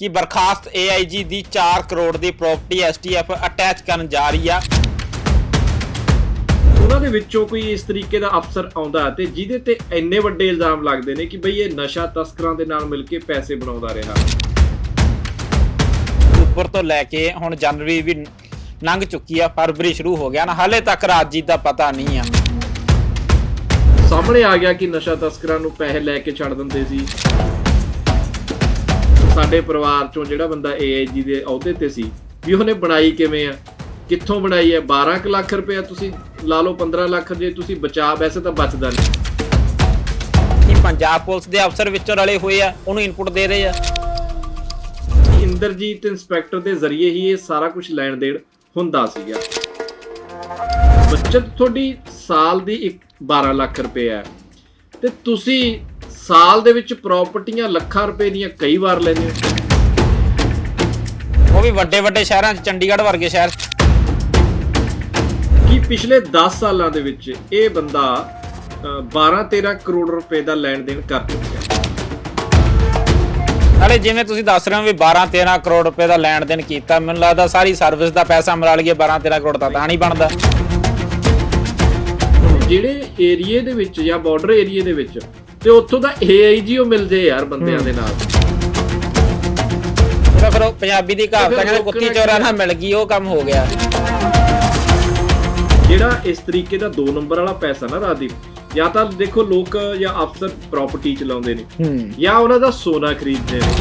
ਕਿ ਬਰਖਾਸਤ AIG ਦੀ 4 ਕਰੋੜ ਦੀ ਪ੍ਰਾਪਰਟੀ STF ਅਟੈਚ ਕਰਨ ਜਾ ਰਹੀ ਆ। ਉਹਨਾਂ ਦੇ ਵਿੱਚੋਂ ਕੋਈ ਇਸ ਤਰੀਕੇ ਦਾ ਅਫਸਰ ਆਉਂਦਾ ਤੇ ਜਿਹਦੇ ਤੇ ਇੰਨੇ ਵੱਡੇ ਇਲਜ਼ਾਮ ਲੱਗਦੇ ਨੇ ਕਿ ਬਈ ਇਹ ਨਸ਼ਾ ਤਸਕਰਾਂ ਦੇ ਨਾਲ ਮਿਲ ਕੇ ਪੈਸੇ ਬਣਾਉਂਦਾ ਰਿਹਾ। ਉੱਪਰ ਤੋਂ ਲੈ ਕੇ ਹੁਣ ਜਨਵਰੀ ਵੀ ਲੰਘ ਚੁੱਕੀ ਆ ਫਰਵਰੀ ਸ਼ੁਰੂ ਹੋ ਗਿਆ ਨਾ ਹਾਲੇ ਤੱਕ ਰਾਜਜੀਤ ਦਾ ਪਤਾ ਨਹੀਂ ਆ। ਸਾਹਮਣੇ ਆ ਗਿਆ ਕਿ ਨਸ਼ਾ ਤਸਕਰਾਂ ਨੂੰ ਪੈਸੇ ਲੈ ਕੇ ਛੱਡ ਦਿੰਦੇ ਸੀ। ਸਾਡੇ ਪਰਿਵਾਰ ਚੋਂ ਜਿਹੜਾ ਬੰਦਾ AIG ਦੇ ਅਹੁਦੇ ਤੇ ਸੀ ਵੀ ਉਹਨੇ ਬਣਾਈ ਕਿਵੇਂ ਆ? ਕਿੱਥੋਂ ਬਣਾਈ ਹੈ 12 ਕੁ ਲੱਖ ਰੁਪਏ ਤੁਸੀਂ ਲਾ ਲਓ 15 ਲੱਖ ਜੇ ਤੁਸੀਂ ਬਚਾ ਵੈਸੇ ਤਾਂ ਬਚਦਾ ਨਹੀਂ। ਕਿ ਪੰਜਾਬ ਪੁਲਿਸ ਦੇ ਅਫਸਰ ਵਿੱਚੋਂ ਰਲੇ ਹੋਏ ਆ ਉਹਨੂੰ ਇਨਪੁਟ ਦੇ ਰਹੇ ਆ। ਇੰਦਰਜੀਤ ਇੰਸਪੈਕਟਰ ਦੇ ਜ਼ਰੀਏ ਹੀ ਇਹ ਸਾਰਾ ਕੁਝ ਲੈਣ ਦੇਣ ਹੁੰਦਾ ਸੀਗਾ। ਬੱਚਤ ਤੁਹਾਡੀ ਸਾਲ ਦੀ ਇੱਕ 12 ਲੱਖ ਰੁਪਏ ਹੈ। ਤੇ ਤੁਸੀਂ ਸਾਲ ਦੇ ਵਿੱਚ ਪ੍ਰਾਪਰਟੀਆਂ ਲੱਖਾਂ ਰੁਪਏ ਦੀਆਂ ਕਈ ਵਾਰ ਲੈਂਦੇ ਹੋ ਉਹ ਵੀ ਵੱਡੇ ਵੱਡੇ ਸ਼ਹਿਰਾਂ 'ਚ ਚੰਡੀਗੜ੍ਹ ਵਰਗੇ ਸ਼ਹਿਰ ਕਿ ਪਿਛਲੇ 10 ਸਾਲਾਂ ਦੇ ਵਿੱਚ ਇਹ ਬੰਦਾ 12-13 ਕਰੋੜ ਰੁਪਏ ਦਾ ਲੈਣ ਦੇਣ ਕਰ ਚੁੱਕਿਆ? ਨਾਲੇ ਜਿਵੇਂ ਤੁਸੀਂ ਦੱਸ ਰਹੇ ਹੋ ਵੀ 12 13 ਕਰੋੜ ਰੁਪਏ ਦਾ ਲੈਣ ਦੇਣ ਕੀਤਾ ਮੈਨੂੰ ਲੱਗਦਾ ਸਾਰੀ ਸਰਵਿਸ ਦਾ ਪੈਸਾ ਮਿਲਾ ਲਈਏ 12 13 ਕਰੋੜ ਦਾ ਤਾਂ ਨਹੀਂ ਬਣਦਾ। ਜਿਹੜੇ ਏਰੀਏ ਦੇ ਵਿੱਚ ਜਾਂ ਬਾਰਡਰ ਏਰੀਏ ਦੇ ਵਿੱਚ ਤੇ ਉੱਥੋਂ ਦਾ AIG ਉਹ ਮਿਲ ਜੇ ਯਾਰ ਬੰਦਿਆਂ ਦੇ ਨਾਲ। ਉਹਦਾ ਫਿਰ ਉਹ ਪੰਜਾਬੀ ਦੀ ਕਹਾਵਤ ਆ ਕਹਿੰਦੇ ਕੁੱਤੀ ਚੋਰਾਂ ਨਾਲ ਮਿਲ ਗਈ ਉਹ ਕੰਮ ਹੋ ਗਿਆ। ਜਿਹੜਾ ਇਸ ਤਰੀਕੇ ਦਾ 2 ਨੰਬਰ ਵਾਲਾ ਪੈਸਾ ਨਾ ਰਾਦੀਪ ਜਾਂ ਤਾਂ ਦੇਖੋ ਲੋਕ ਜਾਂ ਅਫਸਰ ਪ੍ਰਾਪਰਟੀ ਚਲਾਉਂਦੇ ਨੇ ਹੂੰ। ਜਾਂ ਉਹਨਾਂ ਦਾ ਸੋਨਾ ਖਰੀਦਦੇ ਨੇ।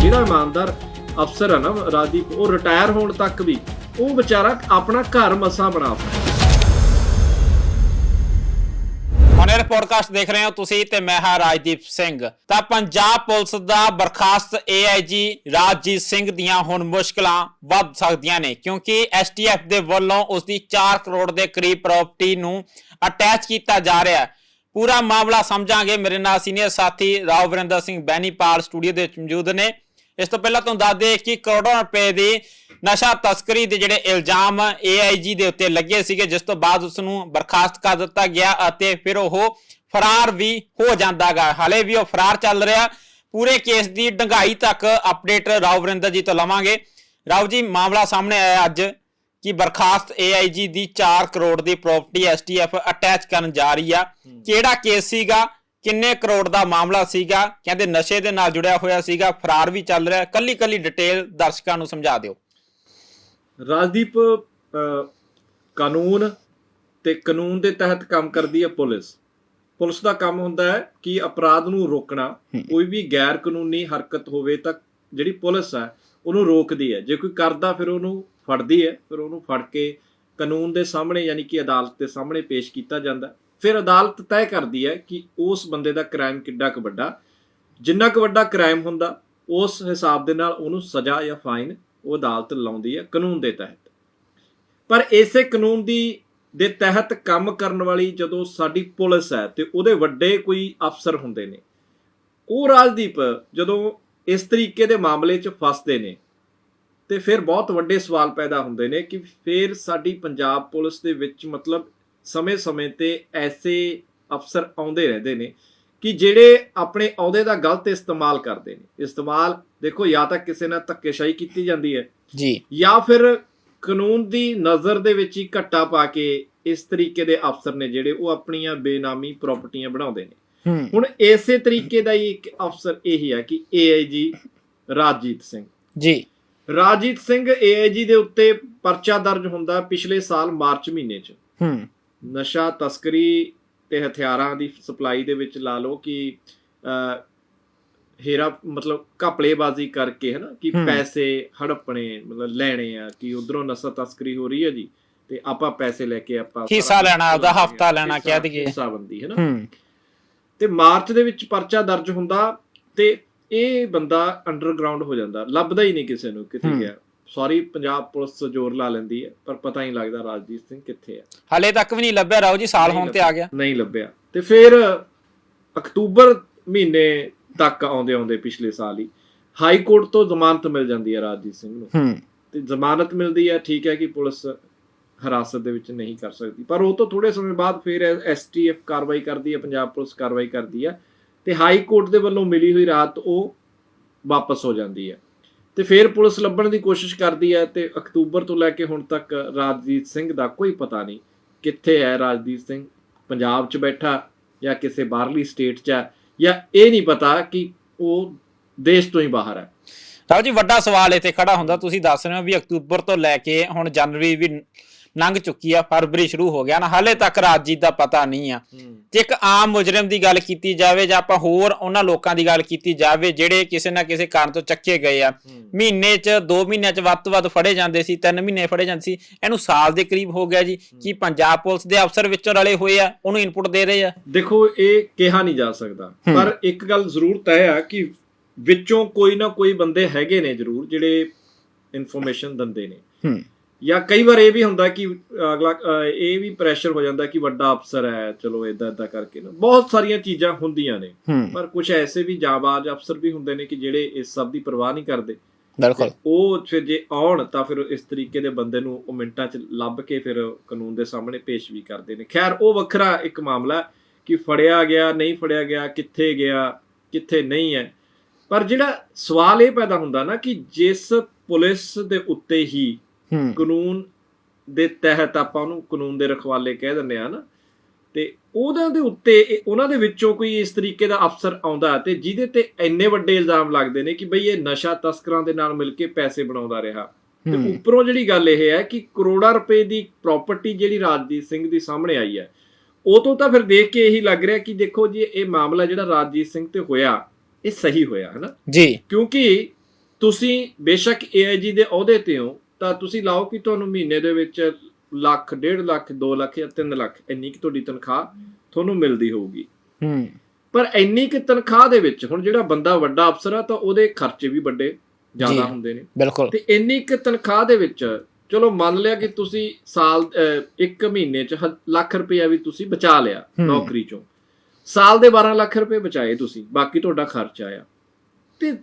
ਜਿਹੜਾ ਇਮਾਨਦਾਰ ਅਫਸਰ ਆ ਨਾ ਰਾਦੀਪ ਉਹ ਰਿਟਾਇਰ ਹੋਣ ਤੱਕ ਵੀ ਉਹ ਵਿਚਾਰਾ ਆਪਣਾ ਘਰ ਮਸਾਂ ਬਣਾ ਸਕਦਾ। ਹੁਣ ਪੋਡਕਾਸਟ ਦੇਖ ਰਹੇ ਹੋ ਤੁਸੀਂ ਤੇ ਮੈਂ ਹਾਂ ਰਾਜਦੀਪ ਸਿੰਘ। ਤਾਂ ਪੰਜਾਬ ਪੁਲਿਸ ਦਾ ਬਰਖਾਸਤ AIG ਰਾਜਜੀਤ ਸਿੰਘ ਦੀਆਂ ਹੁਣ ਮੁਸ਼ਕਲਾਂ ਵੱਧ ਸਕਦੀਆਂ ਨੇ, ਕਿਉਂਕਿ STF ਦੇ ਵੱਲੋਂ ਉਸ ਦੀ 4 ਕਰੋੜ ਦੇ ਕਰੀਬ ਪ੍ਰਾਪਰਟੀ ਨੂੰ ਅਟੈਚ ਕੀਤਾ ਜਾ ਰਿਹਾ ਹੈ। ਪੂਰਾ ਮਾਮਲਾ ਸਮਝਾਂਗੇ। ਮੇਰੇ ਨਾਲ ਸੀਨੀਅਰ ਸਾਥੀ ਰਾਓ ਸਿੰਘ ਬੈਨੀਪਾਲ ਸਟੂਡੀਓ ਦੇ ਵਿੱਚ ਮੌਜੂਦ ਨੇ। ਇਸ ਤੋਂ ਪਹਿਲਾਂ ਤੁਹਾਨੂੰ ਦੱਸ ਦੇ ਕਿ ਕਰੋੜਾਂ ਰੁਪਏ ਦੀ ਨਸ਼ਾ ਤਸਕਰੀ ਦੇ ਜਿਹੜੇ ਇਲਜ਼ਾਮ AIG ਦੇ ਉੱਤੇ ਲੱਗੇ ਸੀਗੇ ਜਿਸ ਤੋਂ ਬਾਅਦ ਉਸ ਨੂੰ ਬਰਖਾਸਤ ਕਰ ਦਿੱਤਾ ਗਿਆ ਅਤੇ ਫਿਰ ਉਹ ਫਰਾਰ ਵੀ ਹੋ ਜਾਂਦਾਗਾ। ਹਾਲੇ ਵੀ ਉਹ ਫਰਾਰ ਚੱਲ ਰਿਹਾ। ਪੂਰੇ ਕੇਸ ਦੀ ਡੰਗਾਈ ਤੱਕ ਅਪਡੇਟ ਰਾਓ ਵਰਿੰਦਰ ਜੀ ਤੋਂ ਲਵਾਂਗੇ। ਰਾਓ ਜੀ ਮਾਮਲਾ ਸਾਹਮਣੇ ਆਇਆ ਅੱਜ ਕਿ ਬਰਖਾਸਤ AIG ਦੀ 4 ਕਰੋੜ ਦੀ ਪ੍ਰਾਪਰਟੀ STF ਅਟੈਚ ਕਰਨ ਜਾ ਰਹੀ ਆ। ਕਿਹੜਾ ਕੇਸ ਸੀਗਾ? ਕਿੰਨੇ ਕਰੋੜ ਦਾ ਮਾਮਲਾ ਸੀਗਾ ਕਹਿੰਦੇ ਨਸ਼ੇ ਦੇ ਨਾਲ ਜੁੜਿਆ ਹੋਇਆ ਸੀਗਾ ਫਰਾਰ ਵੀ ਚੱਲ ਰਿਹਾ ਕੱਲੀ ਕੱਲੀ ਡਿਟੇਲ ਦਰਸ਼ਕਾਂ ਨੂੰ ਸਮਝਾ ਦਿਓ। ਰਾਜਦੀਪ ਕਾਨੂੰਨ ਤੇ ਕਾਨੂੰਨ ਦੇ ਤਹਿਤ ਕੰਮ ਕਰਦੀ ਹੈ ਪੁਲਿਸ। ਪੁਲਿਸ ਦਾ ਕੰਮ ਹੁੰਦਾ ਹੈ ਕਿ ਅਪਰਾਧ ਨੂੰ ਰੋਕਣਾ ਕੋਈ ਵੀ ਗੈਰ ਕਾਨੂੰਨੀ ਹਰਕਤ ਹੋਵੇ ਤਾਂ ਜਿਹੜੀ ਪੁਲਿਸ ਹੈ ਉਹਨੂੰ ਰੋਕਦੀ ਹੈ। ਜੇ ਕੋਈ ਕਰਦਾ ਫਿਰ ਉਹਨੂੰ ਫੜਦੀ ਹੈ ਫਿਰ ਉਹਨੂੰ ਫੜ ਕੇ ਕਾਨੂੰਨ ਦੇ ਸਾਹਮਣੇ ਯਾਨੀ ਕਿ ਅਦਾਲਤ ਦੇ ਸਾਹਮਣੇ ਪੇਸ਼ ਕੀਤਾ ਜਾਂਦਾ। ਫਿਰ ਅਦਾਲਤ ਤੈਅ ਕਰਦੀ ਹੈ ਕਿ ਉਸ ਬੰਦੇ ਦਾ ਕ੍ਰਾਈਮ ਕਿੱਡਾ ਕੁ ਵੱਡਾ, ਜਿੰਨਾ ਕੁ ਵੱਡਾ ਕ੍ਰਾਈਮ ਹੁੰਦਾ, ਉਸ ਹਿਸਾਬ ਦੇ ਨਾਲ ਉਹਨੂੰ ਸਜ਼ਾ ਜਾਂ ਫਾਈਨ ਉਹ ਅਦਾਲਤ ਲਾਉਂਦੀ ਹੈ ਕਾਨੂੰਨ ਦੇ ਤਹਿਤ। ਪਰ ਇਸੇ ਕਾਨੂੰਨ ਦੀ, ਦੇ ਤਹਿਤ ਕੰਮ ਕਰਨ ਵਾਲੀ ਜਦੋਂ ਸਾਡੀ ਪੁਲਿਸ ਹੈ ਤੇ ਉਹਦੇ ਵੱਡੇ ਕੋਈ ਅਫਸਰ ਹੁੰਦੇ ਨੇ, ਉਹ ਰਾਜਦੀਪ ਜਦੋਂ ਇਸ ਤਰੀਕੇ ਦੇ ਮਾਮਲੇ 'ਚ ਫਸਦੇ ਨੇ, ਤੇ ਫਿਰ ਬਹੁਤ ਵੱਡੇ ਸਵਾਲ ਪੈਦਾ ਹੁੰਦੇ ਨੇ ਕਿ ਫਿਰ ਸਾਡੀ ਪੰਜਾਬ ਪੁਲਿਸ ਦੇ ਵਿੱਚ ਮਤਲਬ ਸਮੇਂ-ਸਮੇਂ ਤੇ ਐਸੇ ਅਫਸਰ ਆਉਂਦੇ ਰਹਿੰਦੇ ਨੇ ਕਿ ਜਿਹੜੇ ਆਪਣੇ ਅਹੁਦੇ ਦਾ ਗਲਤ ਇਸਤੇਮਾਲ ਕਰਦੇ ਨੇ। ਇਸਤੇਮਾਲ ਦੇਖੋ ਜਾਂ ਤਾਂ ਕਿਸੇ ਨਾਲ ਧੱਕੇਸ਼ਾਹੀ ਕੀਤੀ ਜਾਂਦੀ ਹੈ ਜੀ। ਜਾਂ ਫਿਰ ਕਾਨੂੰਨ ਦੀ ਨਜ਼ਰ ਦੇ ਵਿੱਚ ਹੀ ਘੱਟਾ ਪਾ ਕੇ ਇਸ ਤਰੀਕੇ ਦੇ ਅਫਸਰ ਨੇ ਜਿਹੜੇ ਉਹ ਆਪਣੀਆਂ ਬੇਨਾਮੀ ਪ੍ਰਾਪਰਟੀਆਂ ਬਣਾਉਂਦੇ ਨੇ। ਹੂੰ। ਹੁਣ ਇਸੇ ਤਰੀਕੇ ਦਾ ਹੀ ਇੱਕ ਅਫਸਰ ਇਹੀ ਹੈ ਕਿ ਏਆਈਜੀ ਰਾਜਜੀਤ ਸਿੰਘ। ਜੀ। ਰਾਜਜੀਤ ਸਿੰਘ ਏਆਈਜੀ ਦੇ ਉੱਤੇ ਪਰਚਾ ਦਰਜ ਹੁੰਦਾ ਪਿਛਲੇ ਸਾਲ ਮਾਰਚ ਮਹੀਨੇ 'ਚ। ਹੂੰ। ਨਸ਼ਾ ਤਸਕਰੀ ਤੇ ਹਥਿਆਰਾਂ ਦੀ ਸਪਲਾਈ ਦੇ ਵਿੱਚ ਲਾ ਲਓ ਕਿ ਹੇਰਾ ਮਤਲਬ ਘਪਲੇਬਾਜ਼ੀ ਕਰਕੇ ਹਨਾ ਕਿ ਹੂੰ। ਪੈਸੇ ਹੜਪਣੇ ਮਤਲਬ ਲੈਣੇ ਆ ਕਿ ਉਧਰੋਂ ਨਸ਼ਾ ਤਸਕਰੀ ਹੋ ਰਹੀ ਹੈ ਜੀ ਤੇ ਆਪਾਂ ਪੈਸੇ ਲੈ ਕੇ ਆਪਾਂ ਹਿੱਸਾ ਲੈਣਾ, ਉਹਦਾ ਹਫ਼ਤਾ ਲੈਣਾ ਕਹਿ ਦਈਏ। ਹਿੱਸਾਬੰਦੀ ਹੂੰ ਤੇ ਮਾਰਚ ਦੇ ਵਿੱਚ ਪਰਚਾ ਦਰਜ ਹੁੰਦਾ ਤੇ ਇਹ ਬੰਦਾ ਅੰਡਰਗਰਾਉਂਡ ਹੋ ਜਾਂਦਾ ਲੱਭਦਾ ਹੀ ਨਹੀਂ ਕਿਸੇ ਨੂੰ ਕਿੱਥੇ ਹੂੰ। ਗਿਆ ਸੌਰੀ ਪੰਜਾਬ ਪੁਲਿਸ ਜ਼ੋਰ ਲਾ ਲੈਂਦੀ ਹੈ ਪਰ ਪਤਾ ਹੀ ਲੱਗਦਾ ਰਾਜਦੀਪ ਸਿੰਘ ਕਿੱਥੇ ਹੈ। ਹਾਲੇ ਤੱਕ ਵੀ ਨਹੀਂ ਲੱਭਿਆ ਰਾਓ ਜੀ ਸਾਲ ਨਹੀਂ ਹੋਣ ਤੇ ਆ ਗਿਆ। ਨਹੀਂ ਲੱਭਿਆ। ਤੇ ਫਿਰ ਅਕਤੂਬਰ ਮਹੀਨੇ ਤੱਕ ਆਉਂਦੇ ਆਉਂਦੇ ਪਿਛਲੇ ਸਾਲ ਹੀ ਹਾਈ ਕੋਰਟ ਤੋਂ ਜ਼ਮਾਨਤ ਮਿਲ ਜਾਂਦੀ ਹੈ ਰਾਜਜੀਤ ਸਿੰਘ ਨੂੰ। ਹੂੰ। ਤੇ ਜ਼ਮਾਨਤ ਮਿਲਦੀ ਹੈ ਠੀਕ ਹੈ ਕਿ ਪੁਲਿਸ ਹਿਰਾਸਤ ਦੇ ਵਿੱਚ ਨਹੀਂ ਕਰ ਸਕਦੀ। ਪਰ ਉਹ ਤੋਂ ਥੋੜੇ ਸਮੇਂ ਬਾਅਦ ਫਿਰ ਐਸਟੀਐਫ ਕਾਰਵਾਈ ਕਰਦੀ ਹੈ ਪੰਜਾਬ ਪੁਲਿਸ ਕਾਰਵਾਈ ਕਰਦੀ ਹੈ। ਤੇ ਹਾਈ ਕੋਰਟ ਦੇ ਵੱਲੋਂ ਮਿਲੀ ਹੋਈ ਰਾਹਤ ਉਹ ਵਾਪਸ ਹੋ ਜਾਂਦੀ ਹੈ। ਤੇ ਫਿਰ ਪੁਲਿਸ ਲੱਭਣ ਦੀ ਕੋਸ਼ਿਸ਼ ਕਰਦੀ ਹੈ ਤੇ ਅਕਤੂਬਰ ਤੋਂ ਲੈ ਕੇ ਹੁਣ ਤੱਕ ਰਾਜਦੀਪ ਸਿੰਘ ਦਾ ਕੋਈ ਪਤਾ ਨਹੀਂ ਕਿੱਥੇ ਹੈ ਰਾਜਦੀਪ ਸਿੰਘ, ਪੰਜਾਬ 'ਚ ਬੈਠਾ ਜਾਂ ਕਿਸੇ ਬਾਹਰਲੀ ਸਟੇਟ 'ਚ ਹੈ ਜਾਂ ਇਹ ਨਹੀਂ ਪਤਾ ਕਿ ਉਹ ਦੇਸ਼ ਤੋਂ ਹੀ ਬਾਹਰ ਹੈ। ਰਾਓ ਜੀ, ਵੱਡਾ ਸਵਾਲ ਇੱਥੇ ਖੜਾ ਹੁੰਦਾ, ਤੁਸੀਂ ਦੱਸ ਰਹੇ ਹੋ ਵੀ ਅਕਤੂਬਰ ਤੋਂ ਲੈ ਕੇ ਹੁਣ ਜਨਵਰੀ ਵੀ ਲੰਘ ਚੁੱਕੀ ਆ ਫਰਵਰੀ ਸ਼ੁਰੂ ਹੋ ਗਿਆ ਨਾ ਹਾਲੇ ਤੱਕ ਰਾਜਜੀਤ ਦਾ ਪਤਾ ਨਹੀਂ ਆ। ਜੇ ਇੱਕ ਆਮ ਮੁਜਰਮ ਦੀ ਗੱਲ ਕੀਤੀ ਜਾਵੇ ਜਾਂ ਆਪਾਂ ਹੋਰ ਉਹਨਾਂ ਲੋਕਾਂ ਦੀ ਗੱਲ ਕੀਤੀ ਜਾਵੇ ਜਿਹੜੇ ਕਿਸੇ ਨਾ ਕਿਸੇ ਕਾਰਨ ਤੋਂ ਚੱਕੇ ਗਏ ਆ ਮਹੀਨੇ 'ਚ 2 ਮਹੀਨਿਆਂ 'ਚ ਵੱਧ ਤੋਂ ਵੱਧ ਫੜੇ ਜਾਂਦੇ ਸੀ 3 ਮਹੀਨੇ ਫੜੇ ਜਾਂਦੇ ਸੀ ਇਹਨੂੰ ਸਾਲ ਦੇ ਕਰੀਬ ਹੋ ਗਿਆ ਜੀ ਕੀ ਪੰਜਾਬ ਪੁਲਿਸ ਦੇ ਅਫਸਰ ਵਿੱਚੋਂ ਰਲੇ ਹੋਏ ਆ ਉਹਨੂੰ ਇਨਪੁਟ ਦੇ ਰਹੇ ਆ? ਦੇਖੋ ਇਹ ਕਿਹਾ ਨਹੀਂ ਜਾ ਸਕਦਾ। ਪਰ ਇੱਕ ਗੱਲ ਜ਼ਰੂਰ ਤੈਅ ਆ ਕਿ ਵਿੱਚੋਂ ਕੋਈ ਨਾ ਕੋਈ ਬੰਦੇ ਹੈਗੇ ਨੇ ਜ਼ਰੂਰ ਜਿਹੜੇ ਇਨਫੋਰਮੇਸ਼ਨ ਦਿੰਦੇ ਨੇ। ਜਾਂ ਕਈ ਵਾਰ ਇਹ ਵੀ ਹੁੰਦਾ ਕਿ ਅਗਲਾ ਇਹ ਵੀ ਪ੍ਰੈਸ਼ਰ ਹੋ ਜਾਂਦਾ ਕਿ ਵੱਡਾ ਅਫਸਰ ਹੈ ਚਲੋ ਇਦਾਂ ਇਦਾਂ ਕਰਕੇ ਨਾ। ਬਹੁਤ ਸਾਰੀਆਂ ਚੀਜ਼ਾਂ ਹੁੰਦੀਆਂ ਨੇ। ਪਰ ਕੁਝ ਐਸੇ ਵੀ ਜਾਂਬਾਜ਼ ਅਫਸਰ ਵੀ ਹੁੰਦੇ ਨੇ ਕਿ ਜਿਹੜੇ ਇਸ ਸਭ ਦੀ ਪਰਵਾਹ ਨਹੀਂ ਕਰਦੇ। ਬਿਲਕੁਲ। ਉਹ ਫਿਰ ਜੇ ਆਉਣ ਤਾਂ ਫਿਰ ਇਸ ਤਰੀਕੇ ਦੇ ਬੰਦੇ ਨੂੰ ਉਹ ਮਿੰਟਾਂ 'ਚ ਲੱਭ ਕੇ ਫਿਰ ਕਾਨੂੰਨ ਦੇ ਸਾਹਮਣੇ ਪੇਸ਼ ਵੀ ਕਰਦੇ ਨੇ। ਖੈਰ ਉਹ ਵੱਖਰਾ ਇੱਕ ਮਾਮਲਾ ਕਿ ਫੜਿਆ ਗਿਆ ਨਹੀਂ ਫੜਿਆ ਗਿਆ ਕਿੱਥੇ ਗਿਆ ਕਿੱਥੇ ਨਹੀਂ ਹੈ। ਪਰ ਜਿਹੜਾ ਸਵਾਲ ਇਹ ਪੈਦਾ ਹੁੰਦਾ ਨਾ ਕਿ ਜਿਸ ਪੁਲਿਸ ਦੇ ਉੱਤੇ ਹੂੰ ਕਾਨੂੰਨ ਦੇ ਤਹਿਤ ਆਪਾਂ ਉਹਨੂੰ ਕਾਨੂੰਨ ਦੇ ਰਖਵਾਲੇ ਕਹਿ ਦਿੰਦੇ ਆ ਨਾ। ਤੇ ਉਹਨਾਂ ਦੇ ਉੱਤੇ ਉਹਨਾਂ ਦੇ ਵਿੱਚੋਂ ਕੋਈ ਇਸ ਤਰੀਕੇ ਦਾ ਅਫਸਰ ਆਉਂਦਾ ਤੇ ਜਿਹਦੇ ਤੇ ਇੰਨੇ ਵੱਡੇ ਇਲਜ਼ਾਮ ਲੱਗਦੇ ਨੇ ਕਿ ਬਈ ਇਹ ਨਸ਼ਾ ਤਸਕਰਾਂ ਦੇ ਨਾਲ ਮਿਲ ਕੇ ਪੈਸੇ ਬਣਾਉਂਦਾ ਰਿਹਾ। ਤੇ ਉੱਪਰੋਂ ਜਿਹੜੀ ਗੱਲ ਇਹ ਹੈ ਕਿ ਕਰੋੜਾਂ ਰੁਪਏ ਦੀ ਪ੍ਰਾਪਰਟੀ ਜਿਹੜੀ ਰਾਜਦੀਪ ਸਿੰਘ ਦੀ ਸਾਹਮਣੇ ਆਈ ਹੈ ਉਹ ਤੋਂ ਤਾਂ ਫਿਰ ਦੇਖ ਕੇ ਇਹੀ ਲੱਗ ਰਿਹਾ ਕਿ ਦੇਖੋ ਜੀ ਇਹ ਮਾਮਲਾ ਜਿਹੜਾ ਰਾਜਦੀਪ ਸਿੰਘ ਤੇ ਹੋਇਆ ਇਹ ਸਹੀ ਹੋਇਆ ਹੈ ਨਾ ਜੀ। ਕਿਉਂਕਿ ਤੁਸੀਂ ਬੇਸ਼ੱਕ AIG ਦੇ ਅਹੁਦੇ ਤੇ ਹੋ ਤਾਂ ਤੁਸੀਂ ਲਾਓ ਕਿ ਤੁਹਾਨੂੰ ਮਹੀਨੇ ਦੇ ਵਿੱਚ ਲੱਖ ਡੇਢ ਲੱਖ 2 ਲੱਖ ਜਾਂ 3 ਲੱਖ ਇੰਨੀ ਕਿ ਤੁਹਾਡੀ ਤਨਖਾਹ ਤੁਹਾਨੂੰ ਮਿਲਦੀ ਹੋਊਗੀ। ਹੂੰ। ਪਰ ਇੰਨੀ ਕਿ ਤਨਖਾਹ ਦੇ ਵਿੱਚ ਹੁਣ ਜਿਹੜਾ ਬੰਦਾ ਵੱਡਾ ਅਫਸਰ ਆ ਤਾਂ ਉਹਦੇ ਖਰਚੇ ਵੀ ਵੱਡੇ। ਜ਼ਿਆਦਾ ਹੁੰਦੇ ਨੇ। ਬਿਲਕੁਲ। ਤੇ ਇੰਨੀ ਕਿ ਤਨਖਾਹ ਦੇ ਵਿੱਚ ਚਲੋ ਮੰਨ ਲਿਆ ਕਿ ਤੁਸੀਂ ਸਾਲ ਇੱਕ ਮਹੀਨੇ ਚ ਲੱਖ ਰੁਪਇਆ ਵੀ ਤੁਸੀਂ ਬਚਾ ਲਿਆ। ਨੌਕਰੀ ਚੋਂ। ਸਾਲ ਦੇ 12 ਲੱਖ ਰੁਪਏ ਬਚਾਏ ਤੁਸੀਂ ਬਾਕੀ ਤੁਹਾਡਾ ਖਰਚ ਆਇਆ ਤੇ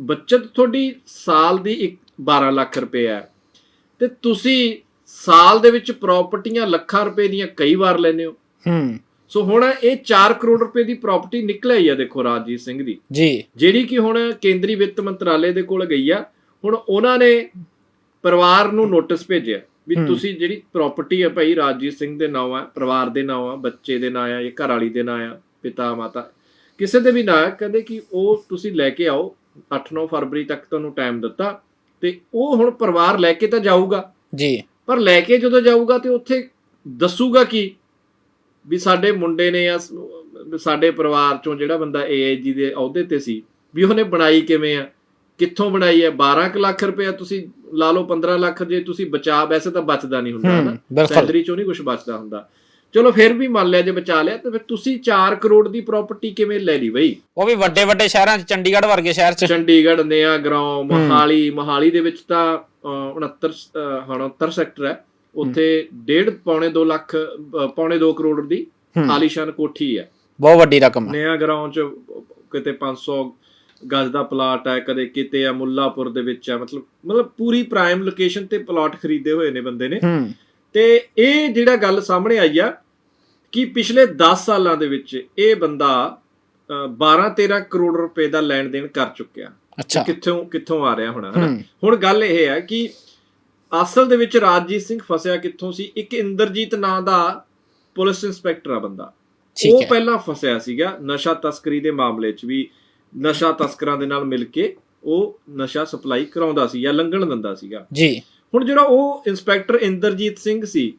ਬਚਤ ਤੁਹਾਡੀ ਸਾਲ ਦੀ ਇੱਕ 12 ਲੱਖ ਰੁਪਏ ਹੈ। ਤੇ ਤੁਸੀਂ ਸਾਲ ਦੇ ਵਿੱਚ ਪ੍ਰਾਪਰਟੀਆਂ ਲੱਖਾਂ ਰੁਪਏ ਦੀਆਂ ਕਈ ਵਾਰ ਲੈਂਦੇ ਹੋ। ਹੂੰ। ਸੋ ਹੁਣ ਇਹ 4 ਕਰੋੜ ਰੁਪਏ ਦੀ ਪ੍ਰਾਪਰਟੀ ਨਿਕਲ ਆਈ ਆ ਦੇਖੋ ਰਾਜਜੀਤ ਸਿੰਘ ਦੀ। ਜੀ। ਜਿਹੜੀ ਕਿ ਹੁਣ ਕੇਂਦਰੀ ਵਿੱਤ ਮੰਤਰਾਲੇ ਦੇ ਕੋਲ ਗਈ ਆ। ਹੁਣ ਉਹਨਾਂ ਨੇ ਪਰਿਵਾਰ ਨੂੰ ਨੋਟਿਸ ਭੇਜਿਆ ਵੀ। ਤੁਸੀਂ ਜਿਹੜੀ ਪ੍ਰਾਪਰਟੀ ਹੈ ਭਾਈ ਰਾਜਜੀਤ ਸਿੰਘ ਦੇ ਨਾਮ ਆ ਪਰਿਵਾਰ ਦੇ ਨਾਮ ਆ ਬੱਚੇ ਦੇ ਨਾਮ ਆ ਇਹ ਘਰ ਵਾਲੀ ਦੇ ਨਾਮ ਆ ਪਿਤਾ ਮਾਤਾ ਕਿਸੇ ਦੇ ਵੀ ਨਾਮ ਆ ਕਹਿੰਦੇ ਕਿ ਉਹ ਤੁਸੀਂ ਲੈ ਕੇ ਆਓ। 8-9 ਫਰਵਰੀ ਤੱਕ ਤੁਹਾਨੂੰ ਟਾਈਮ ਦਿੱਤਾ। ਤੇ ਉਹ ਹੁਣ ਪਰਿਵਾਰ ਲੈ ਕੇ ਤਾਂ ਜਾਊਗਾ। ਜੀ। ਪਰ ਲੈ ਕੇ ਜਦੋਂ ਜਾਊਗਾ ਤੇ ਉੱਥੇ ਦੱਸੂਗਾ ਕੀ? ਵੀ ਸਾਡੇ ਮੁੰਡੇ ਨੇ ਜਾਂ ਸ- ਸਾਡੇ ਪਰਿਵਾਰ ਚੋਂ ਜਿਹੜਾ ਬੰਦਾ ਏਆਈਜੀ ਦੇ ਅਹੁਦੇ ਤੇ ਸੀ ਵੀ ਉਹਨੇ ਬਣਾਈ ਕਿਵੇਂ ਆ? ਕਿੱਥੋਂ ਬਣਾਈ ਹੈ 12 ਕੁ ਲੱਖ ਰੁਪਇਆ ਤੁਸੀਂ ਲਾ ਲਓ 15 ਲੱਖ ਜੇ ਤੁਸੀਂ ਬਚਾ ਵੈਸੇ ਤਾਂ ਬਚਦਾ ਨਹੀਂ ਹੁੰਦਾ ਨਾ ਸੈਲਰੀ ਚੋਂ ਨਹੀਂ ਕੁਝ ਬਚਦਾ ਹੁੰਦਾ। ਚਲੋ ਫਿਰ ਵੀ ਮੰਨ ਲਿਆ ਜੇ ਬਚਾ ਲਿਆ ਤੇ ਫਿਰ ਤੁਸੀਂ 4 ਕਰੋੜ ਦੀ ਪ੍ਰਾਪਰਟੀ ਕਿਵੇਂ ਲੈ ਲਈ ਬਈ? ਉਹ ਵੀ ਵੱਡੇ ਵੱਡੇ ਸ਼ਹਿਰਾਂ 'ਚ ਚੰਡੀਗੜ੍ਹ ਵਰਗੇ ਸ਼ਹਿਰ 'ਚ। ਚੰਡੀਗੜ੍ਹ ਨਿਆ ਗਰਾਉਂ ਮੋਹਾਲੀ ਮੋਹਾਲੀ ਦੇ ਵਿੱਚ ਤਾਂ ਅਹ, 69 ਅਹ, 69 ਸੈਕਟਰ ਹੈ। ਉੱਥੇ ਡੇਢ ਪੌਣੇ 2 ਲੱਖ ਪੌਣੇ 2 ਕਰੋੜ ਦੀ ਹੂੰ। ਆਲੀਸ਼ਾਨ ਕੋਠੀ ਹੈ। ਬਹੁਤ ਵੱਡੀ ਰਕਮ ਆ ਨਿਆ ਗਰਾਉਂ ਚ ਕਿਤੇ 500 ਗਜ਼ ਦਾ ਪਲਾਟ ਹੈ ਕਦੇ ਕਿਤੇ ਆ ਮੁੱਲਾਪੁਰ ਦੇ ਵਿੱਚ ਹੈ। ਮਤਲਬ ਮਤਲਬ ਪੂਰੀ ਪ੍ਰਾਈਮ ਲੋਕੇਸ਼ਨ ਤੇ ਪਲਾਟ ਖਰੀਦੇ ਹੋਏ ਨੇ ਬੰਦੇ ਨੇ। ਹੂੰ। ਤੇ ਇਹ ਜਿਹੜਾ ਗੱਲ ਸਾਹਮਣੇ ਆਈ ਆ ਕਿ ਪਿਛਲੇ 10 ਸਾਲਾਂ ਦੇ ਵਿੱਚ ਇਹ ਬੰਦਾ 12-13 ਕਰੋੜ ਰੁਪਏ ਦਾ ਲੈਣ ਦੇਣ ਕਰ ਚੁੱਕਿਆ। ਅੱਛਾ। ਕਿੱਥੋਂ ਕਿੱਥੋਂ ਆ ਰਿਹਾ ਹੋਣਾ ਹੁਣ ਗੱਲ ਇਹ ਹੈ ਕਿ ਅਸਲ ਦੇ ਵਿੱਚ ਰਾਜਜੀਤ ਸਿੰਘ ਫਸਿਆ ਕਿੱਥੋਂ ਸੀ? ਇੱਕ ਇੰਦਰਜੀਤ ਨਾਂ ਦਾ ਪੁਲਿਸ ਇੰਸਪੈਕਟਰ ਆ ਬੰਦਾ। ਉਹ ਪਹਿਲਾਂ ਫਸਿਆ ਸੀਗਾ ਨਸ਼ਾ ਤਸਕਰੀ ਦੇ ਮਾਮਲੇ 'ਚ ਵੀ ਨਸ਼ਾ ਤਸਕਰਾਂ ਦੇ ਨਾਲ ਮਿਲ ਕੇ ਉਹ ਨਸ਼ਾ ਸਪਲਾਈ ਕਰਾਉਂਦਾ ਸੀ ਜਾਂ ਲੰਘਣ ਦਿੰਦਾ ਸੀਗਾ। ਜੀ। ਹੁਣ ਜਿਹੜਾ ਉਹ ਇੰਸਪੈਕਟਰ ਇੰਦਰਜੀਤ ਸਿੰਘ ਸੀ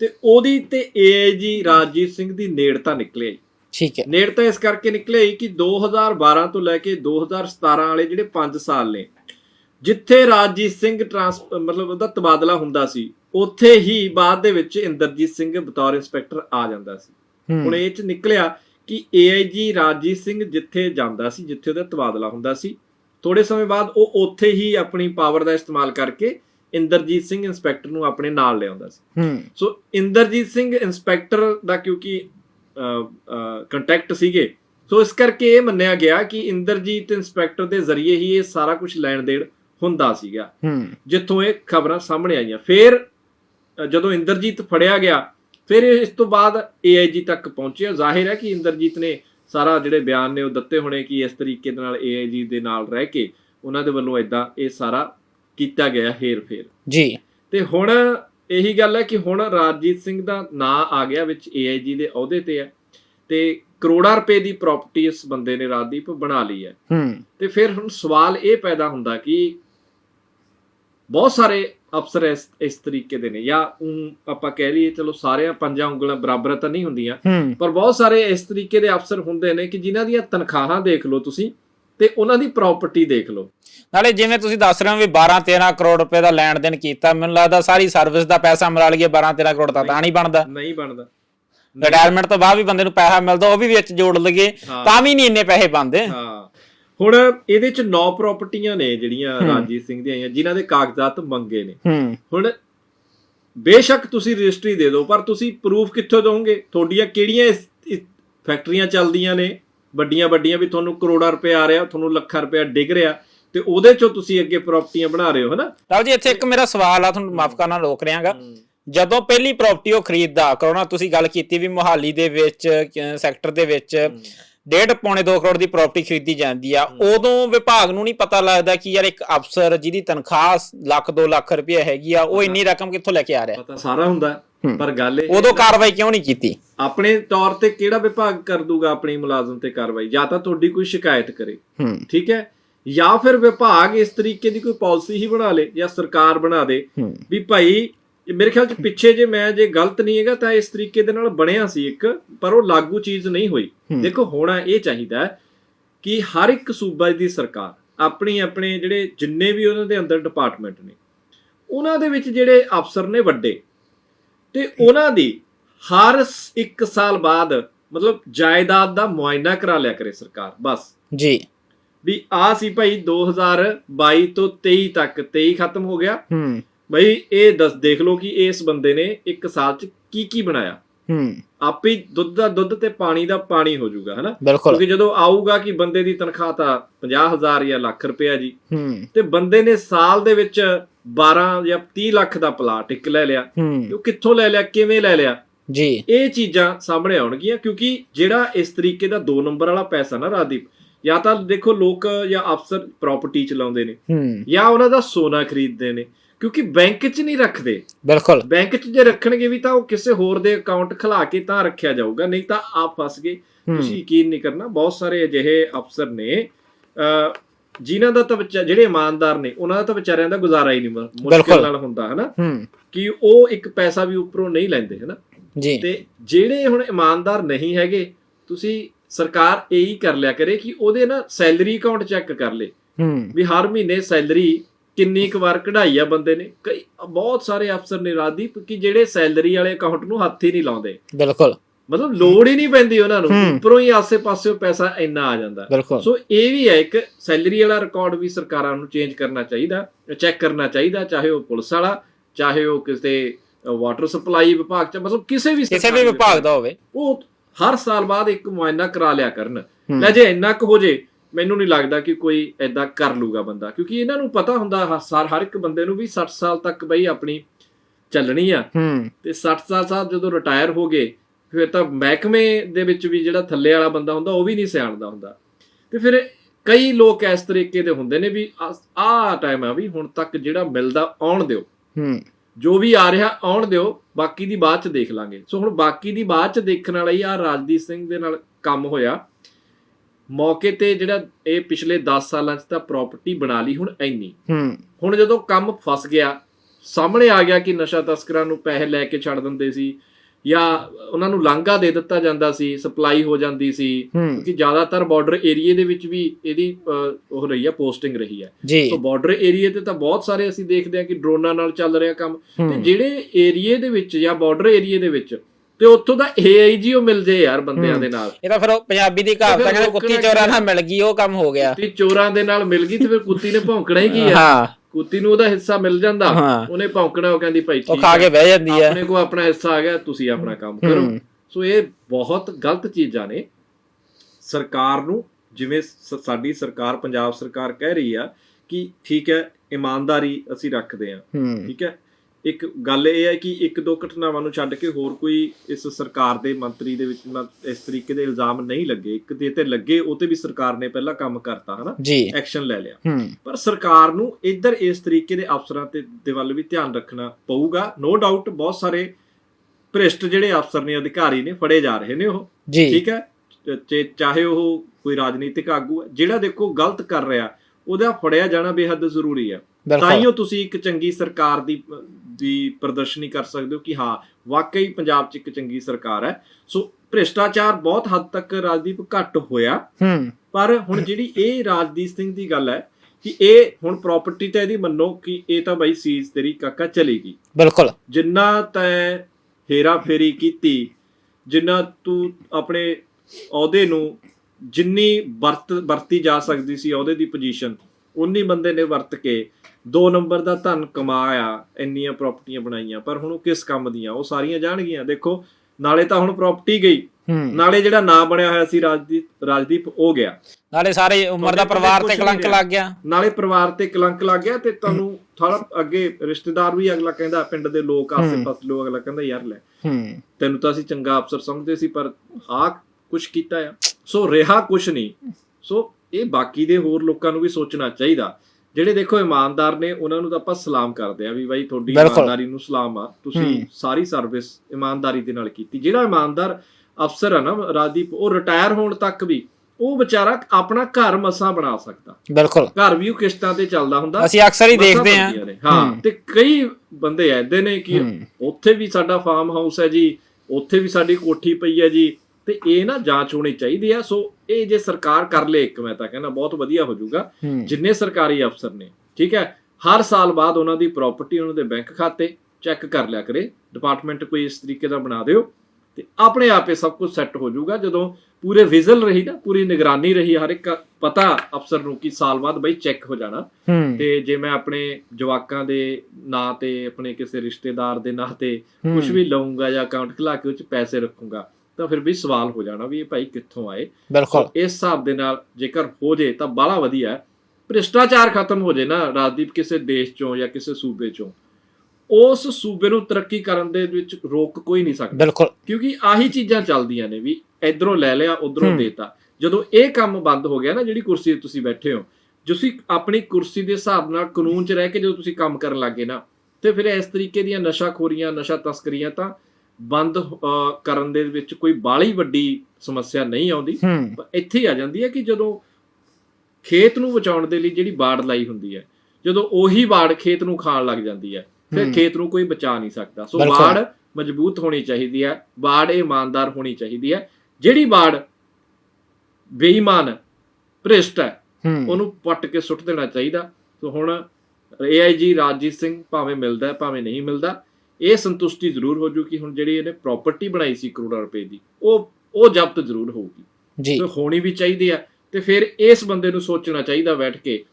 ਤੇ ਉਹਦੀ ਤੇ ਏਆਈਜੀ ਰਾਜਜੀਤ ਸਿੰਘ ਦੀ ਨੇੜਤਾ ਨਿਕਲੇ ਠੀਕ ਹੈ। ਨੇੜਤਾ ਇਸ ਕਰਕੇ ਨਿਕਲੇ ਕਿ 2012 ਤੋਂ ਲੈ ਕੇ 2017 ਵਾਲੇ ਜਿਹੜੇ 5 ਸਾਲ ਨੇ ਜਿੱਥੇ ਰਾਜਜੀਤ ਸਿੰਘ ਟਰਾਂਸ ਮਤਲਬ ਉਹਦਾ ਤਬਾਦਲਾ ਹੁੰਦਾ ਸੀ ਉੱਥੇ ਹੀ ਬਾਅਦ ਦੇ ਵਿੱਚ ਇੰਦਰਜੀਤ ਸਿੰਘ ਬਤੌਰ ਇੰਸਪੈਕਟਰ ਆ ਜਾਂਦਾ ਸੀ। ਹੁਣ ਇਹ ਚ ਨਿਕਲਿਆ ਕਿ ਏਆਈਜੀ ਰਾਜਜੀਤ ਸਿੰਘ ਜਿੱਥੇ ਜਾਂਦਾ ਸੀ ਜਿੱਥੇ ਉਹਦਾ ਤਬਾਦਲਾ ਹੁੰਦਾ ਸੀ ਥੋੜੇ ਸਮੇਂ ਬਾਅਦ ਉਹ ਉੱਥੇ ਹੀ ਆਪਣੀ ਪਾਵਰ ਦਾ ਇਸਤੇਮਾਲ ਕਰਕੇ ਇੰਦਰਜੀਤ ਸਿੰਘ ਇੰਸਪੈਕਟਰ ਨੂੰ ਆਪਣੇ ਨਾਲ ਲਿਆਉਂਦਾ ਸੀ। ਹੂੰ। ਸੋ ਇੰਦਰਜੀਤ ਸਿੰਘ ਇੰਸਪੈਕਟਰ ਦਾ ਕਿਉਂਕਿ ਕੰਟੈਕਟ ਸੀਗੇ ਸੋ ਇਸ ਕਰਕੇ ਇਹ ਮੰਨਿਆ ਗਿਆ ਕਿ ਇੰਦਰਜੀਤ ਇੰਸਪੈਕਟਰ ਦੇ ਜ਼ਰੀਏ ਹੀ ਇਹ ਸਾਰਾ ਕੁਝ ਲੈਣ ਦੇਣ ਹੁੰਦਾ ਸੀਗਾ। ਹੂੰ। ਜਿੱਥੋਂ ਇਹ ਖਬਰਾਂ ਸਾਹਮਣੇ ਆਈਆਂ। ਫਿਰ ਜਦੋਂ ਇੰਦਰਜੀਤ ਫੜਿਆ ਗਿਆ ਫਿਰ ਇਸ ਤੋਂ ਬਾਅਦ ਏਆਈਜੀ ਤੱਕ ਪਹੁੰਚਿਆ। ਜ਼ਾਹਿਰ ਹੈ ਕਿ ਇੰਦਰਜੀਤ ਨੇ ਸਾਰਾ ਜਿਹੜੇ ਬਿਆਨ ਨੇ ਉਹ ਦਿੱਤੇ ਹੋਣੇ ਕਿ ਇਸ ਤਰੀਕੇ ਦੇ ਨਾਲ ਏਆਈਜੀ ਦੇ ਨਾਲ ਰਹਿ ਕੇ ਉਹਨਾਂ ਦੇ ਵੱਲੋਂ ਇਦਾਂ ਇਹ ਸਾਰਾ ਕੀਤਾ ਗਿਆ ਹੇਰ ਫੇਰ। ਜੀ। ਤੇ ਹੁਣ ਇਹੀ ਗੱਲ ਹੈ ਕਿ ਹੁਣ ਰਾਜਜੀਤ ਸਿੰਘ ਦਾ ਨਾਂ ਆ ਗਿਆ ਵਿੱਚ ਏਆਈਜੀ ਦੇ ਅਹੁਦੇ ਤੇ ਹੈ। ਤੇ ਕਰੋੜਾਂ ਰੁਪਏ ਦੀ ਪ੍ਰਾਪਰਟੀ ਇਸ ਬੰਦੇ ਨੇ ਰਾਜਦੀਪ ਬਣਾ ਲਈ ਹੈ। ਹੂੰ। ਤੇ ਫਿਰ ਹੁਣ ਸਵਾਲ ਇਹ ਪੈਦਾ ਹੁੰਦਾ ਕਿ ਬਹੁਤ ਸਾਰੇ ਅਫਸਰ ਇਸ ਇਸ ਤਰੀਕੇ ਦੇ ਨੇ ਜਾਂ ਆਪਾਂ ਕਹਿ ਲਈਏ ਚਲੋ ਸਾਰਿਆਂ ਪੰਜਾਂ ਉਂਗਲਾਂ ਬਰਾਬਰ ਤਾਂ ਨਹੀਂ ਹੁੰਦੀਆਂ ਪਰ ਬਹੁਤ ਸਾਰੇ ਇਸ ਤਰੀਕੇ ਦੇ ਅਫਸਰ ਹੁੰਦੇ ਨੇ ਕਿ ਜਿਨ੍ਹਾਂ ਦੀਆਂ ਤਨਖਾਹਾਂ ਦੇਖ ਲਓ ਤੁਸੀਂ ਤੇ ਉਹਨਾਂ ਦੀ ਪ੍ਰਾਪਰਟੀ ਦੇਖ ਲਓ। ਨਾਲੇ ਜਿਵੇਂ ਤੁਸੀਂ ਦੱਸ ਰਹੇ ਹੋ ਵੀ 12 13 ਕਰੋੜ ਰੁਪਏ ਦਾ ਲੈਣ ਦੇਣ ਕੀਤਾ ਮੈਨੂੰ ਲੱਗਦਾ ਸਾਰੀ ਸਰਵਿਸ ਦਾ ਪੈਸਾ ਮਿਲਾ ਲਈਏ 12 13 ਕਰੋੜ ਤਾਂ ਨਹੀਂ ਬਣਦਾ। ਨਹੀਂ ਬਣਦਾ। ਰਿਟਾਇਰਮੈਂਟ ਤੋਂ ਬਾਅਦ ਵੀ ਬੰਦੇ ਨੂੰ ਪੈਸਾ ਮਿਲਦਾ ਉਹ ਵੀ ਵਿੱਚ ਜੋੜ ਲਈਏ। ਤਾਂ ਵੀ ਨਹੀਂ ਇੰਨੇ ਪੈਸੇ ਬਣਦੇ। ਹਾਂ। ਹੁਣ ਇਹਦੇ ਚ ਨੌ ਪ੍ਰਾਪਰਟੀਆਂ ਨੇ ਜਿਹੜੀਆਂ ਰਾਜੀਤ ਸਿੰਘ ਦੀਆਂ ਆਈਆਂ ਜਿਨ੍ਹਾਂ ਦੇ ਕਾਗਜ਼ਾਤ ਮੰਗੇ ਨੇ। ਹੁਣ ਬੇਸ਼ੱਕ ਤੁਸੀਂ ਰਜਿਸਟਰੀ ਦੇ ਦਿਓ ਪਰ ਤੁਸੀਂ ਪ੍ਰੂਫ ਕਿੱਥੋਂ ਦੋਗੇ ਤੁਹਾਡੀਆਂ ਕਿਹੜੀਆਂ ਫੈਕਟਰੀਆਂ ਚੱਲਦੀਆਂ ਨੇ? ਵੱਡੀਆਂ ਵੱਡੀਆਂ ਵੀ ਤੁਹਾਨੂੰ ਕਰੋੜਾਂ ਰੁਪਏ ਆ ਰਿਹਾ ਤੁਹਾਨੂੰ ਲੱਖਾਂ ਰੁਪਏ ਡਿੱਗ ਰਿਹਾ ਤੇ ਉਹਦੇ ਚੋਂ ਤੁਸੀਂ ਅੱਗੇ ਪ੍ਰਾਪਰਟੀਆਂ ਬਣਾ ਰਹੇ ਹੋ ਹਨਾ? ਤਾਂ ਜੀ ਇੱਥੇ ਇੱਕ ਮੇਰਾ ਸਵਾਲ ਆ ਤੁਹਾਨੂੰ ਮਾਫ ਕਰਨਾ ਰੋਕ ਰਿਹਾਗਾ ਜਦੋਂ ਪਹਿਲੀ ਪ੍ਰਾਪਰਟੀ ਉਹ ਖਰੀਦਦਾ ਕਰੋਨਾ ਤੁਸੀਂ ਗੱਲ ਕੀਤੀ ਵੀ ਮੁਹਾਲੀ ਦੇ ਵਿੱਚ ਸੈਕਟਰ ਦੇ ਵਿੱਚ ਡੇਢ ਪੌਣੇ 2 ਕਰੋੜ ਦੀ ਪ੍ਰਾਪਰਟੀ ਖਰੀਦੀ ਜਾਂਦੀ ਆ ਉਦੋਂ ਵਿਭਾਗ ਨੂੰ ਨਹੀਂ ਪਤਾ ਲੱਗਦਾ ਕਿ ਯਾਰ ਇੱਕ ਅਫਸਰ ਜਿਹਦੀ ਤਨਖਾਹ ਲੱਖ 2 ਲੱਖ ਰੁਪਏ ਹੈਗੀ ਆ ਉਹ ਇੰਨੀ ਰਕਮ ਕਿੱਥੋਂ ਲੈ ਕੇ ਆ ਰਿਹਾ? ਪਤਾ ਸਾਰਾ ਹੁੰਦਾ। ਪਰ ਗੱਲ ਇਹ ਉਦੋਂ ਕਾਰਵਾਈ ਕਿਉਂ ਨਹੀਂ ਕੀਤੀ? ਆਪਣੇ ਤੌਰ ਤੇ ਕਿਹੜਾ ਵਿਭਾਗ ਕਰ ਦੂਗਾ ਆਪਣੀ ਮੁਲਾਜ਼ਮ ਤੇ ਕਾਰਵਾਈ? ਜਾਂ ਤਾਂ ਤੁਹਾਡੀ ਕੋਈ ਸ਼ਿਕਾਇਤ ਕਰੇ। ਠੀਕ ਹੈ? ਜਾਂ ਫਿਰ ਵਿਭਾਗ ਇਸ ਤਰੀਕੇ ਦੀ ਕੋਈ ਪਾਲਿਸੀ ਹੀ ਬਣਾ ਲੇ ਜਾਂ ਸਰਕਾਰ ਬਣਾ ਦੇ ਵੀ ਭਾਈ ਮੇਰੇ ਖਿਆਲ ਚ ਪਿੱਛੇ ਜੇ ਮੈਂ ਜੇ ਗਲਤ ਨਹੀਂ ਹੈਗਾ ਤਾਂ ਇਸ ਤਰੀਕੇ ਦੇ ਨਾਲ ਬਣਿਆ ਸੀ ਇੱਕ ਪਰ ਉਹ ਲਾਗੂ ਚੀਜ਼ ਨਹੀਂ ਹੋਈ। ਦੇਖੋ ਹੋਣਾ ਇਹ ਚਾਹੀਦਾ ਕਿ ਹਰ ਇੱਕ ਸੂਬਾ ਦੀ ਸਰਕਾਰ ਆਪਣੀ ਆਪਣੇ ਜਿਹੜੇ ਜਿੰਨੇ ਵੀ ਉਹਨਾਂ ਦੇ ਅੰਦਰ ਡਿਪਾਰਟਮੈਂਟ ਨੇ ਉਹਨਾਂ ਦੇ ਵਿੱਚ ਜਿਹੜੇ ਅਫਸਰ ਨੇ ਵੱਡੇ ਤੇ ਉਹਨਾਂ ਦੀ ਹਰ ਇੱਕ ਸਾਲ ਬਾਅਦ ਮਤਲਬ ਜਾਇਦਾਦ ਦਾ ਮੁਆਇਨਾ ਕਰਾ ਲਿਆ ਕਰੇ ਸਰਕਾਰ ਬਸ। ਜੀ। ਵੀ ਆ ਸੀ ਭਾਈ 2022 ਤੋਂ 23 ਤੱਕ 23 ਖਤਮ ਹੋ ਗਿਆ। ਹੂੰ। ਬਈ ਇਹ ਦੱਸ ਦੇਖ ਲਓ ਕਿ ਇਸ ਬੰਦੇ ਨੇ ਇੱਕ ਸਾਲ ਚ ਕੀ ਕੀ ਬਣਾਇਆ। ਹੂੰ। ਆਪੇ ਦੁੱਧ ਦਾ ਦੁੱਧ ਤੇ ਪਾਣੀ ਦਾ ਪਾਣੀ ਹੋ ਜਾਊਗਾ ਹਨਾ? ਕਿਉਂਕਿ ਜਦੋਂ ਆਊਗਾ ਕਿ ਬੰਦੇ ਦੀ ਤਨਖਾਹ ਤਾਂ 50000 ਜਾਂ ਲੱਖ ਰੁਪਇਆ ਜੀ। ਹੂੰ। ਤੇ ਬੰਦੇ ਨੇ ਸਾਲ ਦੇ ਵਿੱਚ 12 ਜਾਂ 30 ਲੱਖ ਦਾ ਪਲਾਟ ਇੱਕ ਲੈ ਲਿਆ। ਉਹ ਕਿੱਥੋਂ ਲੈ ਲਿਆ ਕਿਵੇਂ ਲੈ ਲਿਆ? ਜੀ। ਇਹ ਚੀਜ਼ਾਂ ਸਾਹਮਣੇ ਆਉਣਗੀਆਂ ਕਿਉਂਕਿ ਜਿਹੜਾ ਇਸ ਤਰੀਕੇ ਦਾ 2 ਨੰਬਰ ਵਾਲਾ ਪੈਸਾ ਨਾ ਰਾਦੀਪ ਜਾਂ ਤਾਂ ਦੇਖੋ ਲੋਕ ਜਾਂ ਅਫਸਰ ਪ੍ਰਾਪਰਟੀ ਚਲਾਉਂਦੇ ਨੇ ਹੂੰ। ਜਾਂ ਉਹਨਾਂ ਦਾ ਸੋਨਾ ਖਰੀਦਦੇ ਨੇ ਕਿਉਂਕਿ ਬੈਂਕ 'ਚ ਨਹੀਂ ਰੱਖਦੇ। ਬਿਲਕੁਲ। ਬੈਂਕ 'ਚ ਜੇ ਰੱਖਣਗੇ ਵੀ ਤਾਂ ਉਹ ਕਿਸੇ ਹੋਰ ਦੇ ਅਕਾਊਂਟ ਖਲਾ ਕੇ ਤਾਂ ਰੱਖਿਆ ਜਾਊਗਾ ਨਹੀਂ ਤਾਂ ਆਪ ਫਸ ਗਏ। ਤੁਸੀਂ ਯਕੀਨ ਨਹੀਂ ਕਰਨਾ ਬਹੁਤ ਸਾਰੇ ਅਜਿਹੇ ਅਫਸਰ ਨੇ ਅ ਜਿਨ੍ਹਾਂ ਦਾ ਤਾਂ ਜਿਹੜੇ ਇਮਾਨਦਾਰ ਨੇ ਉਹਨਾਂ ਦਾ ਤਾਂ ਵਿਚਾਰਿਆਂ ਦਾ ਗੁਜ਼ਾਰਾ ਹੀ ਨਹੀਂ ਮੁਸ਼ਕਿਲ। ਨਾਲ ਹੁੰਦਾ ਹਨਾ? ਹੂੰ। ਕਿ ਉਹ ਇੱਕ ਪੈਸਾ ਵੀ ਉੱਪਰੋਂ ਨਹੀਂ ਲੈਂਦੇ ਹਨਾ? ਜੀ। ਤੇ ਜਿਹੜੇ ਹੁਣ ਇਮਾਨਦਾਰ ਨਹੀਂ ਹੈਗੇ ਤੁਸੀਂ ਸਰਕਾਰ ਇਹ ਕਰ ਲਿਆ ਕਰੇ ਕਿ ਉਹਦੇ ਨਾ ਸੈਲਰੀ ਅਕਾਊਂਟ ਚੈੱਕ ਕਰ ਲੇ। ਵੀ ਹਰ ਮਹੀਨੇ ਸੈਲਰੀ ਕਿੰਨੀ ਕੁ ਵਾਰ ਕਢਾਈ ਆ ਬੰਦੇ ਨੇ ਕਈ ਬਹੁਤ ਸਾਰੇ ਅਫਸਰ ਨੇ ਰਾਦੀਪ ਕਿ ਜਿਹੜੇ ਸੈਲਰੀ ਵਾਲੇ ਅਕਾਊਂਟ ਨੂੰ ਹੱਥ ਹੀ ਨਹੀਂ ਲਾਉਂਦੇ। ਬਿਲਕੁਲ। ਮਤਲਬ ਲੋੜ ਹੀ ਨਹੀਂ ਪੈਂਦੀ ਉਹਨਾਂ ਨੂੰ। ਉੱਪਰੋਂ ਹੀ ਆਸੇ-ਪਾਸੇ ਪੈਸਾ ਇੰਨਾ ਆ ਜਾਂਦਾ। ਸੋ ਇਹ ਵੀ ਹੈ ਇੱਕ ਸੈਲਰੀ ਵਾਲਾ ਰਿਕਾਰਡ ਵੀ ਸਰਕਾਰਾਂ ਨੂੰ ਚੇਂਜ ਕਰਨਾ ਚਾਹੀਦਾ ਚੈੱਕ ਕਰਨਾ ਚਾਹੀਦਾ ਚਾਹੇ ਉਹ ਪੁਲਿਸ ਵਾਲਾ ਚਾਹੇ ਉਹ ਕਿਸੇ ਵਾਟਰ ਸਪਲਾਈ ਵਿਭਾਗ ਚ ਮਤਲਬ ਕਿਸੇ ਵੀ ਕਿਸੇ ਵੀ ਵਿਭਾਗ ਦਾ ਹੋਵੇ। ਉਹ ਹਰ ਸਾਲ ਬਾਅਦ ਇੱਕ ਮੁਆਇਨਾ ਕਰਾ ਲਿਆ ਕਰਨ। ਲੈ ਜੇ ਇੰਨਾ ਕੁ ਹੋ ਜੇ ਮੈਨੂੰ ਨਹੀਂ ਲੱਗਦਾ ਕਿ ਕੋਈ ਐਦਾਂ ਕਰ ਲੂਗਾ ਬੰਦਾ ਕਿਉਂਕਿ ਇਹਨਾਂ ਨੂੰ ਪਤਾ ਹੁੰਦਾ ਹਰ ਹਰ ਇੱਕ ਬੰਦੇ ਨੂੰ ਵੀ 60 ਸਾਲ ਤੱਕ ਬਈ ਆਪਣੀ ਚੱਲਣੀ ਆ। ਹੂੰ। ਤੇ 60 ਸਾਲ ਸਾਲ ਜਦੋਂ ਰਿਟਾਇਰ ਹੋ ਗਏ ਫਿਰ ਤਾਂ ਮਹਿਕਮੇ ਦੇ ਵਿੱਚ ਵੀ ਜਿਹੜਾ ਥੱਲੇ ਵਾਲਾ ਬੰਦਾ ਹੁੰਦਾ ਉਹ ਵੀ ਨਹੀਂ ਸਿਆਣਦਾ ਹੁੰਦਾ। ਤੇ ਫਿਰ ਕਈ ਲੋਕ ਇਸ ਤਰੀਕੇ ਦੇ ਹੁੰਦੇ ਨੇ ਵੀ ਆਹ ਟਾਈਮ ਆ ਵੀ ਹੁਣ ਤੱਕ ਜਿਹੜਾ ਮਿਲਦਾ ਆਉਣ ਦਿਓ। ਹੂੰ। ਜੋ ਵੀ ਆ ਰਿਹਾ ਆਉਣ ਦਿਓ ਬਾਕੀ ਦੀ ਬਾਅਦ ਚ ਦੇਖ ਲਾਂਗੇ। ਸੋ ਹੁਣ ਬਾਕੀ ਦੀ ਬਾਅਦ ਚ ਦੇਖਣ ਵਾਲਾ ਹੀ ਆ ਰਾਜਦੀਪ ਸਿੰਘ ਦੇ ਨਾਲ ਕੰਮ ਹੋਇਆ। ਮੌਕੇ ਤੇ ਜਿਹੜਾ ਇਹ ਪਿਛਲੇ 10 ਸਾਲਾਂ ਚ ਤਾਂ ਪ੍ਰਾਪਰਟੀ ਬਣਾ ਲਈ ਹੁਣ ਇੰਨੀ। ਹੂੰ। ਹੁਣ ਜਦੋਂ ਕੰਮ ਫਸ ਗਿਆ ਸਾਹਮਣੇ ਆ ਗਿਆ ਕਿ ਨਸ਼ਾ ਤਸਕਰਾਂ ਨੂੰ ਪੈਸੇ ਲੈ ਕੇ ਛੱਡ ਦਿੰਦੇ ਸੀ ਜਾਂ ਉਹਨਾਂ ਨੂੰ ਲਾਂਘਾ ਦੇ ਦਿੱਤਾ ਜਾਂਦਾ ਸੀ ਸਪਲਾਈ ਹੋ ਜਾਂਦੀ ਸੀ ਕਿਉਂਕਿ ਜ਼ਿਆਦਾਤਰ ਬਾਰਡਰ ਏਰੀਏ ਦੇ ਵਿੱਚ ਵੀ ਇਹਦੀ ਉਹ ਰਹੀ ਹੈ ਪੋਸਟਿੰਗ ਰਹੀ ਹੈ ਜੀ। ਸੋ ਬਾਰਡਰ ਏਰੀਏ ਤੇ ਤਾਂ ਬਹੁਤ ਸਾਰੇ ਅਸੀਂ ਦੇਖਦੇ ਹਾਂ ਕਿ ਡਰੋਨਾਂ ਨਾਲ ਚੱਲ ਰਿਹਾ ਕੰਮ। ਤੇ ਜਿਹੜੇ ਏਰੀਏ ਦੇ ਵਿੱਚ ਜਾਂ ਬਾਰਡਰ ਏਰੀਏ ਦੇ ਵਿੱਚ ਤੇ ਉੱਥੋਂ ਦਾ ਏਆਈਜੀ ਉਹ ਮਿਲ ਜੇ ਯਾਰ ਬੰਦਿਆਂ ਹੂੰ। ਦੇ ਨਾਲ। ਇਹ ਤਾਂ ਫਿਰ ਉਹ ਪੰਜਾਬੀ ਦੀ ਕਹਾਵਤ ਫਿਰ ਕਹਿੰਦੇ ਕੁੱਤੀ ਚੋਰਾਂ ਨਾਲ ਮਿਲ ਗਈ ਉਹ ਕੰਮ ਹੋ ਗਿਆ। ਤੇ ਚੋਰਾਂ ਦੇ ਨਾਲ ਮਿਲ ਗਈ ਤੇ ਫਿਰ ਕੁੱਤੀ ਨੇ ਭੌਂਕਣਾ ਹੀ ਕੀ ਆ? ਹਾਂ। ਕੁੱਤੀ ਨੂੰ ਉਹਦਾ ਹਿੱਸਾ ਮਿਲ ਜਾਂਦਾ ਹਾਂ। ਉਹਨੇ ਭੌਂਕਣਾ ਉਹ ਕਹਿੰਦੀ ਭਾਈ ਉਹ ਠੀਕ ਖਾ ਆ, ਕੇ ਬਹਿ ਜਾਂਦੀ ਹੈ ਆਪਣੇ ਕੋ ਆਪਣਾ ਹਿੱਸਾ ਆ ਗਿਆ ਤੁਸੀਂ ਆਪਣਾ ਕੰਮ ਕਰੋ। ਹੂੰ। ਸੋ ਇਹ ਬਹੁਤ ਗਲਤ ਚੀਜ਼ਾਂ ਨੇ। ਸਰਕਾਰ ਨੂੰ ਜਿਵੇਂ ਸਾਡੀ ਸਰਕਾਰ ਪੰਜਾਬ ਸਰਕਾਰ ਕਹਿ ਰਹੀ ਆ ਕਿ ਠੀਕ ਹੈ ਇਮਾਨਦਾਰੀ ਅਸੀਂ ਰੱਖਦੇ ਆ ਹੂੰ। ਠੀਕ ਹੈ ਇੱਕ ਗੱਲ ਇਹ ਹੈ ਕਿ ਇੱਕ ਦੋ ਘਟਨਾਵਾਂ ਨੂੰ ਛੱਡ ਕੇ ਹੋਰ ਕੋਈ ਇਸ ਸਰਕਾਰ ਦੇ ਮੰਤਰੀ ਦੇ ਵਿੱਚ ਨਾ ਇਸ ਤਰੀਕੇ ਦੇ ਇਲਜ਼ਾਮ ਨਹੀਂ ਲੱਗੇ। ਇੱਕ ਦੇ ਤੇ ਲੱਗੇ ਉਹ ਤੇ ਵੀ ਸਰਕਾਰ ਨੇ ਪਹਿਲਾਂ ਕੰਮ ਕਰਤਾ ਹਨਾ? ਐਕਸ਼ਨ ਲੈ ਲਿਆ। ਪਰ ਸਰਕਾਰ ਨੂੰ ਇੱਧਰ ਇਸ ਤਰੀਕੇ ਦੇ ਅਫਸਰਾਂ ਤੇ ਦੇ ਵੱਲ ਵੀ ਧਿਆਨ ਰੱਖਣਾ ਪਊਗਾ। ਨੋ ਡਾਊਟ ਬਹੁਤ ਸਾਰੇ ਭ੍ਰਿਸ਼ਟ ਜਿਹੜੇ ਅਫਸਰ ਨੇ ਅਧਿਕਾਰੀ ਨੇ ਫੜੇ ਜਾ ਰਹੇ ਨੇ ਉਹ। ਠੀਕ ਹੈ? ਚ- ਚਾਹੇ ਉਹ ਕੋਈ ਰਾਜਨੀਤਿਕ ਆਗੂ ਹੈ ਜਿਹੜਾ ਦੇਖੋ ਗਲਤ ਕਰ ਰਿਹਾ ਉਹਦਾ ਫੜਿਆ ਜਾਣਾ ਬੇਹੱਦ ਜ਼ਰੂਰੀ ਹੈ। ਤਾਂ ਹੀ ਉਹ ਤੁਸੀਂ ਇੱਕ ਚੰਗੀ ਸਰਕਾਰ ਦੀ ਦੀ ਪ੍ਰਦਰਸ਼ਨੀ ਕਰ ਸਕਦੇ ਹੋ ਕਿ ਹਾਂ ਵਾਕਈ ਪੰਜਾਬ 'ਚ ਇੱਕ ਚੰਗੀ ਸਰਕਾਰ ਹੈ। ਸੋ ਭ੍ਰਿਸ਼ਟਾਚਾਰ ਬਹੁਤ ਹੱਦ ਤੱਕ ਰਾਜਦੀਪ ਘੱਟ ਹੋਇਆ। ਹੂੰ। ਪਰ ਹੁਣ ਜਿਹੜੀ ਇਹ ਰਾਜਦੀਪ ਸਿੰਘ ਦੀ ਗੱਲ ਹੈ ਕਿ ਇਹ ਹੁਣ ਪ੍ਰਾਪਰਟੀ ਤਾਂ ਇਹਦੀ ਮੰਨੋ ਕਿ ਇਹ ਤਾਂ ਬਾਈ ਸੀਜ਼ ਤੇਰੀ ਕਾਕਾ ਚਲੇਗੀ। ਬਿਲਕੁਲ। ਜਿੰਨਾ ਤੈਂ ਹੇਰਾ ਫੇਰੀ ਕੀਤੀ ਜਿੰਨਾ ਤੂੰ ਆਪਣੇ ਅਹੁਦੇ ਨੂੰ ਜਿੰਨੀ ਵਰਤ ਵਰਤੀ ਜਾ ਸਕਦੀ ਸੀ ਅਹੁਦੇ ਦੀ ਪੋਜੀਸ਼ਨ ਉਨੀ ਬੰਦੇ ਨੇ ਵਰਤ ਕੇ ਦੋ ਨੰਬਰ ਦਾ ਧਨ ਕਮਾਇਆ ਇੰਨੀਆਂ ਪ੍ਰਾਪਰਟੀਆਂ ਬਣਾਈਆਂ ਪਰ ਹੁਣ ਉਹ ਕਿਸ ਕੰਮ ਦੀਆਂ? ਉਹ ਸਾਰੀਆਂ ਜਾਣਗੀਆਂ। ਦੇਖੋ ਨਾਲੇ ਤਾਂ ਹੁਣ ਪ੍ਰਾਪਰਟੀ ਗਈ। ਨਾਲੇ ਜਿਹੜਾ ਨਾਂ ਬਣਿਆ ਹੋਇਆ ਸੀ ਰਾਜਦੀਪ ਰਾਜਦੀਪ ਉਹ ਗਿਆ। ਨਾਲੇ ਸਾਰੇ ਉਮਰ ਦਾ ਪਰਿਵਾਰ ਕੁਛ ਤੇ ਕਲੰਕ। ਲੱਗ ਗਿਆ। ਨਾਲੇ ਪਰਿਵਾਰ ਤੇ ਕਲੰਕ ਲੱਗ ਗਿਆ ਤੇ ਤੁਹਾਨੂੰ ਥੋੜਾ ਅੱਗੇ ਰਿਸ਼ਤੇਦਾਰ ਵੀ ਅਗਲਾ ਕਹਿੰਦਾ ਪਿੰਡ ਦੇ ਲੋਕ ਆਸੇ ਪਾਸੇ ਲੋਕ ਅਗਲਾ ਕਹਿੰਦਾ ਯਾਰ ਲੈ ਹੂੰ। ਤੈਨੂੰ ਤਾਂ ਅਸੀਂ ਚੰਗਾ ਅਫਸਰ ਸਮਝਦੇ ਸੀ ਪਰ ਆ ਕੁਝ ਕੀਤਾ ਆ। ਸੋ ਰਿਹਾ ਕੁਝ ਨਹੀਂ। ਸੋ ਇਹ ਬਾਕੀ ਦੇ ਹੋਰ ਲੋਕਾਂ ਨੂੰ ਵੀ ਸੋਚਣਾ ਚਾਹੀਦਾ। ਜਿਹੜੇ ਦੇਖੋ ਇਮਾਨਦਾਰ ਨੇ ਉਹਨਾਂ ਨੂੰ ਤਾਂ ਆਪਾਂ ਸਲਾਮ ਕਰਦੇ ਆ ਵੀ ਬਾਈ ਤੁਹਾਡੀ। ਇਮਾਨਦਾਰੀ ਨੂੰ ਸਲਾਮ ਆ ਤੁਸੀਂ। ਸਾਰੀ ਸਰਵਿਸ ਇਮਾਨਦਾਰੀ ਦੇ ਨਾਲ ਕੀਤੀ ਜਿਹੜਾ ਇਮਾਨਦਾਰ ਅਫਸਰ ਆ ਨਾ ਰਾਜਦੀਪ ਉਹ ਰਿਟਾਇਰ ਹੋਣ ਤੱਕ ਵੀ ਉਹ ਵਿਚਾਰਾ ਆਪਣਾ ਘਰ ਮਸਾਂ ਬਣਾ ਸਕਦਾ ਬਿਲਕੁਲ ਘਰ ਵੀ ਉਹ ਕਿਸ਼ਤਾਂ ਤੇ ਚੱਲਦਾ ਹੁੰਦਾ ਅਸੀਂ ਅਕਸਰ ਹੀ ਦੇਖਦੇ ਨੇ। ਹਾਂ। ਤੇ ਕਈ ਬੰਦੇ ਐਦੇ ਨੇ ਕਿ। ਉੱਥੇ ਵੀ ਸਾਡਾ ਫਾਰਮ ਹਾਊਸ ਹੈ ਜੀ ਉੱਥੇ ਵੀ ਸਾਡੀ ਕੋਠੀ ਪਈ ਹੈ ਜੀ ਤੇ ਇਹ ਨਾ ਜਾਂਚ ਹੋਣੀ ਚਾਹੀਦੀ ਆ। ਸੋ ਇਹ ਜੇ ਸਰਕਾਰ ਕਰ ਲੇ ਇੱਕ ਮੈਂ ਤਾਂ ਕਹਿੰਦਾ ਬਹੁਤ ਵਧੀਆ ਹੋ ਜਾਊਗਾ। ਜਿੰਨੇ ਸਰਕਾਰੀ ਅਫਸਰ ਨੇ ਠੀਕ ਹੈ? ਹਰ ਸਾਲ ਬਾਅਦ ਉਹਨਾਂ ਦੀ ਪ੍ਰਾਪਰਟੀ ਉਹਨਾਂ ਦੇ ਬੈਂਕ ਖਾਤੇ ਚੈੱਕ ਕਰ ਲਿਆ ਕਰੇ। ਡਿਪਾਰਟਮੈਂਟ ਕੋਈ ਇਸ ਤਰੀਕੇ ਦਾ ਬਣਾ ਦਿਓ। ਤੇ ਆਪਣੇ ਆਪੇ ਸਭ ਕੁਝ ਸੈੱਟ ਹੋ ਜਾਊਗਾ। ਜਦੋਂ ਪੂਰੇ ਵਿਜ਼ਲ ਰਹੀ ਨਾ ਪੂਰੀ ਨਿਗਰਾਨੀ ਰਹੀ ਹਰ ਇੱਕ ਪਤਾ ਅਫਸਰ ਨੂੰ ਕਿ ਸਾਲ ਬਾਅਦ ਬਈ ਚੈੱਕ ਹੋ ਜਾਣਾ। ਤੇ ਜੇ ਮੈਂ ਆਪਣੇ ਜਵਾਕਾਂ ਦੇ ਨਾਂ ਤੇ ਆਪਣੇ ਕਿਸੇ ਰਿਸ਼ਤੇਦਾਰ ਦੇ ਨਾਂ ਤੇ। ਕੁਝ ਵੀ ਲਵਾਂਗਾ ਜਾਂ ਅਕਾਊਂਟ ਖੁਲਾ ਕੇ ਉਹ ਚ ਪੈਸੇ ਰੱਖੂੰਗਾ ਤਾਂ ਫਿਰ ਵੀ ਸਵਾਲ ਹੋ ਜਾਣਾ ਵੀ ਇਹ ਭਾਈ ਕਿੱਥੋਂ ਆਏ? ਬਿਲਕੁਲ। ਇਸ ਹਿਸਾਬ ਦੇ ਨਾਲ ਜੇਕਰ ਹੋ ਜੇ ਤਾਂ ਬਾਹਲਾ ਵਧੀਆ ਭ੍ਰਿਸ਼ਟਾਚਾਰ ਖਤਮ ਹੋ ਜੇ ਨਾ ਰਾਜਦੀਪ ਕਿਸੇ ਦੇਸ਼ ਚੋਂ ਜਾਂ ਕਿਸੇ ਸੂਬੇ ਚੋਂ ਉਸ ਸੂਬੇ ਨੂੰ ਤਰੱਕੀ ਕਰਨ ਦੇ ਵਿੱਚ ਰੋਕ ਕੋਈ ਨਹੀਂ ਸਕਦਾ। ਬਿਲਕੁਲ। ਕਿਉਂਕਿ ਆਹੀ ਚੀਜ਼ਾਂ ਚੱਲਦੀਆਂ ਨੇ ਵੀ ਇਧਰੋਂ ਲੈ ਲਿਆ ਉਧਰੋਂ। ਦੇਤਾ। ਜਦੋਂ ਇਹ ਕੰਮ ਬੰਦ ਹੋ ਗਿਆ ਨਾ ਜਿਹੜੀ ਕੁਰਸੀ ਤੇ ਤੁਸੀਂ ਬੈਠੇ ਹੋ ਤੁਸੀਂ ਆਪਣੀ ਕੁਰਸੀ ਦੇ ਹਿਸਾਬ ਨਾਲ ਕਾਨੂੰਨ 'ਚ ਰਹਿ ਕੇ ਜਦੋਂ ਤੁਸੀਂ ਕੰਮ ਕਰਨ ਲੱਗੇ ਨਾ ਤੇ ਫਿਰ ਇਸ ਤਰੀਕੇ ਦੀਆਂ ਨਸ਼ਾਖੋਰੀਆਂ ਨਸ਼ਾ ਤਸਕਰੀਆਂ ਤਾਂ ਬੰਦ ਕਰਨ ਦੇ ਵਿੱਚ ਕੋਈ ਬਾਲੀ ਵੱਡੀ ਸਮੱਸਿਆ ਨਹੀਂ ਆਉਂਦੀ। ਇੱਥੇ ਆ ਜਾਂਦੀ ਹੈ ਕਿ ਜਦੋਂ ਖੇਤ ਨੂੰ ਬਚਾਉਣ ਦੇ ਲਈ ਜਿਹੜੀ ਬਾੜ ਲਾਈ ਹੁੰਦੀ ਹੈ ਜਦੋਂ ਉਹੀ ਬਾੜ ਖੇਤ ਨੂੰ ਖਾਣ ਲੱਗ ਜਾਂਦੀ ਹੈ ਫਿਰ। ਖੇਤ ਨੂੰ ਕੋਈ ਬਚਾ ਨਹੀਂ ਸਕਦਾ। ਸੋ। ਬਾੜ ਮਜ਼ਬੂਤ ਹੋਣੀ ਚਾਹੀਦੀ ਹੈ ਬਾੜ ਇਮਾਨਦਾਰ ਹੋਣੀ ਚਾਹੀਦੀ ਹੈ। ਜਿਹੜੀ ਬਾੜ ਬੇਈਮਾਨ ਭ੍ਰਿਸ਼ਟ ਹੈ ਉਹਨੂੰ ਪੱਟ ਕੇ ਸੁੱਟ ਦੇਣਾ ਚਾਹੀਦਾ। ਸੋ ਹੁਣ ਏਆਈਜੀ ਰਾਜਜੀਤ ਸਿੰਘ ਭਾਵੇਂ ਮਿਲਦਾ ਹੈ, ਭਾਵੇਂ ਨਹੀਂ ਮਿਲਦਾ। ਇਹ ਸੰਤੁਸ਼ਟੀ ਜ਼ਰੂਰ ਹੋ ਜੂ ਕਿ ਹੁਣ ਜਿਹੜੀ ਇਹਨੇ ਪ੍ਰਾਪਰਟੀ ਬਣਾਈ ਸੀ ਕਰੋੜਾਂ ਰੁਪਏ ਦੀ ਉਹ ਉਹ ਜ਼ਬਤ ਜ਼ਰੂਰ ਹੋਊਗੀ। ਜੀ। ਤੇ ਹੋਣੀ ਵੀ ਚਾਹੀਦੀ ਆ ਤੇ ਫਿਰ ਇਸ ਬੰਦੇ ਨੂੰ ਸੋਚਣਾ ਚਾਹੀਦਾ ਬੈਠ ਕੇ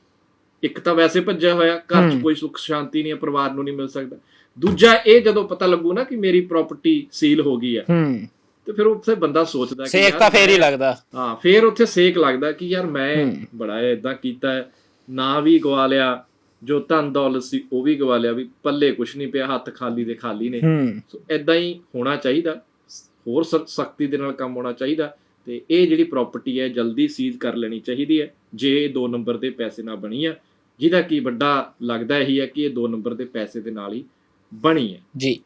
ਇੱਕ ਤਾਂ ਵੈਸੇ ਭੱਜਿਆ ਹੋਇਆ ਘਰ 'ਚ। ਕੋਈ ਸੁੱਖ ਸ਼ਾਂਤੀ ਨਹੀਂ ਹੈ ਪਰਿਵਾਰ ਨੂੰ ਨਹੀਂ ਮਿਲ ਸਕਦਾ। ਦੂਜਾ ਇਹ ਜਦੋਂ ਪਤਾ ਲੱਗੂ ਨਾ ਕਿ ਮੇਰੀ ਪ੍ਰਾਪਰਟੀ ਸੀਲ ਹੋ ਗਈ ਹੂੰ। ਤੇ ਫਿਰ ਉੱਥੇ ਬੰਦਾ ਸੋਚਦਾ ਕਿ ਸੇਕ ਤਾਂ ਫੇਰ ਹੀ ਲੱਗਦਾ। ਹਾਂ ਫੇਰ ਉੱਥੇ ਸੇਕ ਲੱਗਦਾ ਕਿ ਯਾਰ ਮੈਂ। ਬੜਾ ਇਦਾਂ ਕੀਤਾ ਨਾ ਵੀ ਗਵਾ ਲਿਆ ਜੋ ਧਨ ਦੌਲਤ ਸੀ ਉਹ ਵੀ ਗਵਾ ਲਿਆ ਵੀ ਪੱਲੇ ਕੁਛ ਨਹੀਂ ਪਿਆ ਹੱਥ ਖਾਲੀ ਦੇ ਖਾਲੀ ਨੇ। ਸੋ ਐਦਾਂ ਹੀ ਹੋਣਾ ਚਾਹੀਦਾ ਹੋਰ ਸਖਤੀ ਦੇ ਨਾਲ ਕੰਮ ਹੋਣਾ ਚਾਹੀਦਾ ਤੇ ਇਹ ਜਿਹੜੀ ਪ੍ਰਾਪਰਟੀ ਹੈ ਜਲਦੀ ਸੀਜ਼ ਕਰ ਲੈਣੀ ਚਾਹੀਦੀ ਹੈ ਜੇ ਇਹ ਦੋ ਨੰਬਰ ਦੇ ਪੈਸੇ ਨਾਲ ਬਣੀ ਹੈ। ਜਿਹਦਾ ਕੀ ਵੱਡਾ ਲੱਗਦਾ ਇਹੀ ਹੈ ਕਿ ਇਹ ਦੋ ਨੰਬਰ ਦੇ ਪੈਸੇ ਦੇ ਨਾਲ ਹੀ ਬਣੀ ਹੈ। ਜੀ।